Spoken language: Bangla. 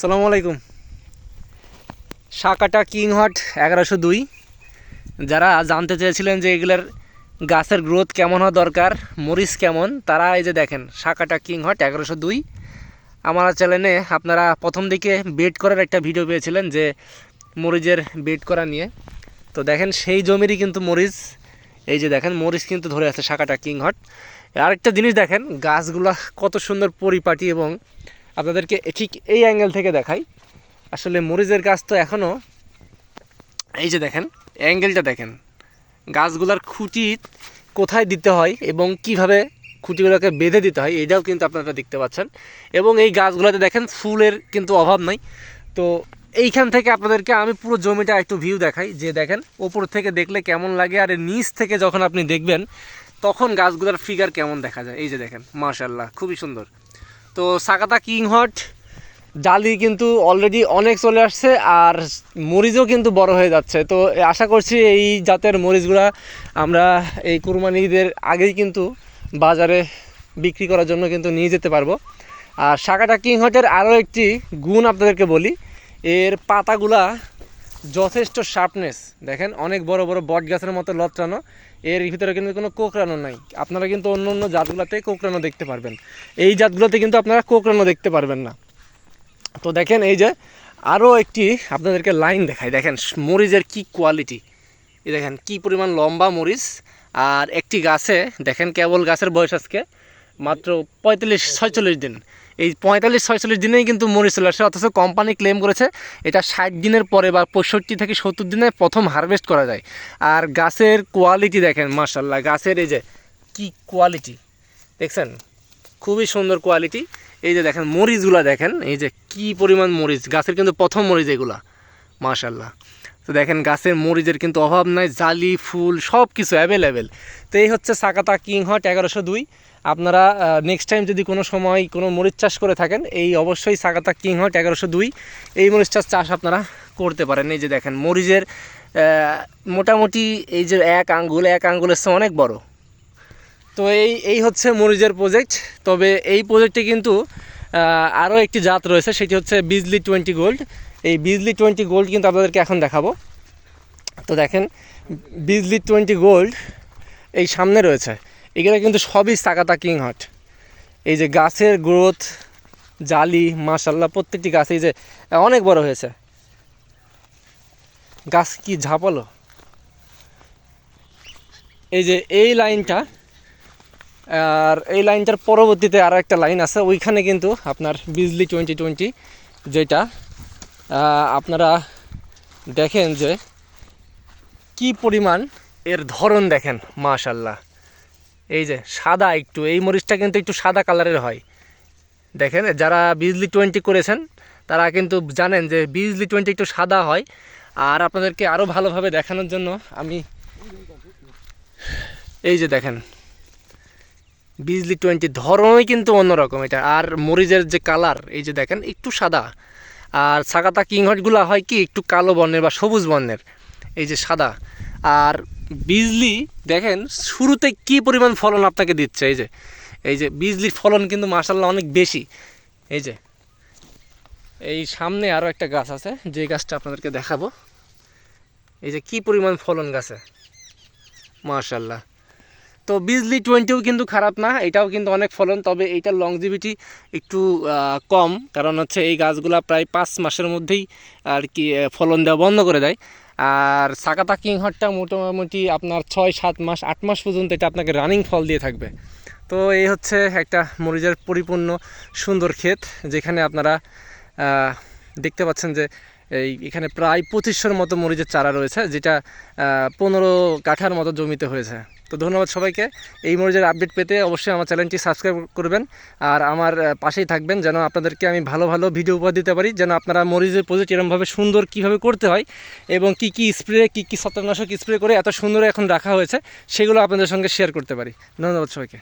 সালামু আলাইকুম। শাকাটা কিং হট এগারোশো দুই। যারা জানতে চেয়েছিলেন যে এগুলার গাছের গ্রোথ কেমন হওয়া দরকার, মরিচ কেমন, তারা এই যে দেখেন শাকাটা কিং হট এগারোশো দুই। আমার চ্যানেলে আপনারা প্রথম দিকে বেড করার একটা ভিডিও পেয়েছিলেন যে মরিচের বেড করা নিয়ে। তো দেখেন, সেই জমিরই কিন্তু মরিচ। এই যে দেখেন, মরিচ কিন্তু ধরে আছে শাকাটা কিং হট আরেকটা জিনিস দেখেন, গাছগুলা কত সুন্দর পরিপাটি এবং আপনাদেরকে ঠিক এই অ্যাঙ্গেল থেকে দেখাই। আসলে মরিচের গাছ তো এখনও এই যে দেখেন অ্যাঙ্গেলটা দেখেন। গাছগুলার খুঁটি কোথায় দিতে হয় এবং কীভাবে খুঁটিগুলোকে বেঁধে দিতে হয়, এটাও কিন্তু আপনারা দেখতে পাচ্ছেন। এবং এই গাছগুলোতে দেখেন, ফুলের কিন্তু অভাব নাই। তো এইখান থেকে আপনাদেরকে আমি পুরো জমিটা একটু ভিউ দেখাই, যে দেখেন, ওপর থেকে দেখলে কেমন লাগে, আর নিচ থেকে যখন আপনি দেখবেন, তখন গাছগুলোর ফিগার কেমন দেখা যায়। এই যে দেখেন মাশাল্লাহ খুবই সুন্দর। তো সাকাতা কিং হট, জালি কিন্তু অলরেডি অনেক চলে আসছে আর মরিচও কিন্তু বড় হয়ে যাচ্ছে। তো আশা করছি এই জাতের মরিচগুলা আমরা এই কুরবানি ঈদের আগেই কিন্তু বাজারে বিক্রি করার জন্য কিন্তু নিয়ে যেতে পারব। আর সাকাটা কিং হটের আরও একটি গুণ আপনাদেরকে বলি, এর পাতাগুলা যথেষ্ট শার্পনেস দেখেন, অনেক বড় বড় বট গাছের মতো লত্রানো। এর ভিতরে কিন্তু কোনো কোকড়ানো নাই। আপনারা কিন্তু অন্য অন্য জাতগুলোতে কোকড়ানো দেখতে পারবেন। এই জাতগুলোতে কিন্তু আপনারা কোকড়ানো দেখতে পারবেন না। তো দেখেন, এই যে আরও একটি আপনাদেরকে লাইন দেখাই। দেখেন মরিচের কি কোয়ালিটি এই দেখেন, কি পরিমাণ লম্বা মরিচ। আর একটি গাছে, দেখেন, কেবল গাছের বয়স আজকে, মাত্র পঁয়তাল্লিশ, ছয়চল্লিশ দিন। এই পঁয়তাল্লিশ, ছয়চল্লিশ দিনেই কিন্তু মরিচ চলে আসে। অথচ কোম্পানি ক্লেম করেছে, এটা ষাট দিনের পরে বা পঁয়ষট্টি থেকে সত্তর দিনে প্রথম হারভেস্ট করা যায়। আর গাছের কোয়ালিটি দেখেন মার্শাল্লাহ গাছের এই যে কি কোয়ালিটি দেখছেন? খুবই সুন্দর কোয়ালিটি এই যে দেখেন, মরিচগুলা দেখেন, এই যে কি পরিমাণ মরিচ, গাছের কিন্তু প্রথম মরিচ এগুলা মাশাল্লাহ তো দেখেন, গাছের মরিচের কিন্তু অভাব নাই, জালি, ফুল সব কিছু অ্যাভেলেবেল তো এই হচ্ছে সাকাতা কিং হট এগারোশো দুই। আপনারা নেক্সট টাইম যদি কোনো সময় কোনো মরিচ চাষ করে থাকেন, এই অবশ্যই সাকাতা কিং হট এগারোশো দুই, এই মরিচ চাষ চাষ আপনারা করতে পারেন। এই যে দেখেন, মরিচের মোটামুটি এই যে এক আঙ্গুল, এক আঙ্গুলের চেয়ে অনেক বড়। তো এই এই হচ্ছে মরিচের প্রজেক্ট তবে এই প্রজেক্টে কিন্তু আরও একটি জাত রয়েছে, সেটি হচ্ছে বিজলি টোয়েন্টি গোল্ড। এই বিজলি টোয়েন্টি গোল্ড কিন্তু আপনাদেরকে এখন দেখাবো। তো দেখেন, বিজলি টোয়েন্টি গোল্ড এই সামনে রয়েছে। এগুলো কিন্তু সবই সাকাতা কিং হট। এই যে গাছের গ্রোথ জালি মাশাল্লাহ প্রত্যেকটি গাছ এই যে অনেক বড় হয়েছে। গাছ কি ঝাপালো? এই যে এই লাইনটা, আর এই লাইনটার পরবর্তীতে আরও একটা লাইন আছে, ওইখানে কিন্তু আপনার বিজলি টোয়েন্টি টোয়েন্টি যেটা আপনারা দেখেন যে কি পরিমাণ এর ধরন দেখেন মাশাল্লাহ এই যে সাদা একটু, এই মরিচটা কিন্তু একটু সাদা কালারের হয়। দেখেন, যারা বিজলি টোয়েন্টি করেছেন, তারা কিন্তু জানেন যে বিজলি টোয়েন্টি একটু সাদা হয়। আর আপনাদেরকে আরও ভালোভাবে দেখানোর জন্য আমি এই যে দেখেন বিজলি টোয়েন্টি ধরনই কিন্তু অন্যরকম এটা। আর মরিচের যে কালার, এই যে দেখেন, একটু সাদা। আর সাকাতা কিংহটগুলো হয় কি, একটু কালো বর্ণের বা সবুজ বর্ণের, এই যে সাদা। আর বিজলি, দেখেন, শুরুতে কি পরিমাণ ফলন আপনাকে দিচ্ছে? এই যে এই যে বিজলির ফলন কিন্তু মার্শাল্লাহ অনেক বেশি। এই যে, এই সামনে আরও একটা গাছ আছে, যে গাছটা আপনাদেরকে দেখাবো। এই যে, কি পরিমাণ ফলন গাছে? মার্শাল্লাহ তো বিজলি টোয়েন্টিও কিন্তু খারাপ না, এটাও কিন্তু অনেক ফলন, তবে এইটার লংজিভিটি একটু কম। কারণ হচ্ছে এই গাছগুলা প্রায় পাঁচ মাসের মধ্যেই আর কি ফলন দেওয়া বন্ধ করে দেয়। আর সাকাতা কিং হটটা মোটামুটি আপনার ছয়, সাত মাস, আট মাস পর্যন্ত এটা আপনাকে রানিং ফল দিয়ে থাকবে। তো এই হচ্ছে একটা মরিচের পরিপূর্ণ সুন্দর ক্ষেত, যেখানে আপনারা দেখতে পাচ্ছেন যে এই এখানে প্রায় পঁচিশশোর মতো মরিচের চারা রয়েছে, যেটা পনেরো কাঠার মতো জমিতে হয়েছে। তো ধন্যবাদ সবাইকে। এই মরিচের আপডেট পেতে অবশ্যই আমার চ্যানেলটি সাবস্ক্রাইব করবেন। আর আমার পাশেই থাকবেন যেন আপনাদেরকে আমি ভালো ভালো ভিডিও উপহার দিতে পারি, যেন আপনারা মরিচের প্রজেক্ট এরমভাবে সুন্দর কীভাবে করতে হয় এবং কি কি স্প্রে কি কী ছত্রাকনাশক স্প্রে করে এত সুন্দর এখন রাখা হয়েছে, সেগুলো আপনাদের সঙ্গে শেয়ার করতে পারি। ধন্যবাদ সবাইকে।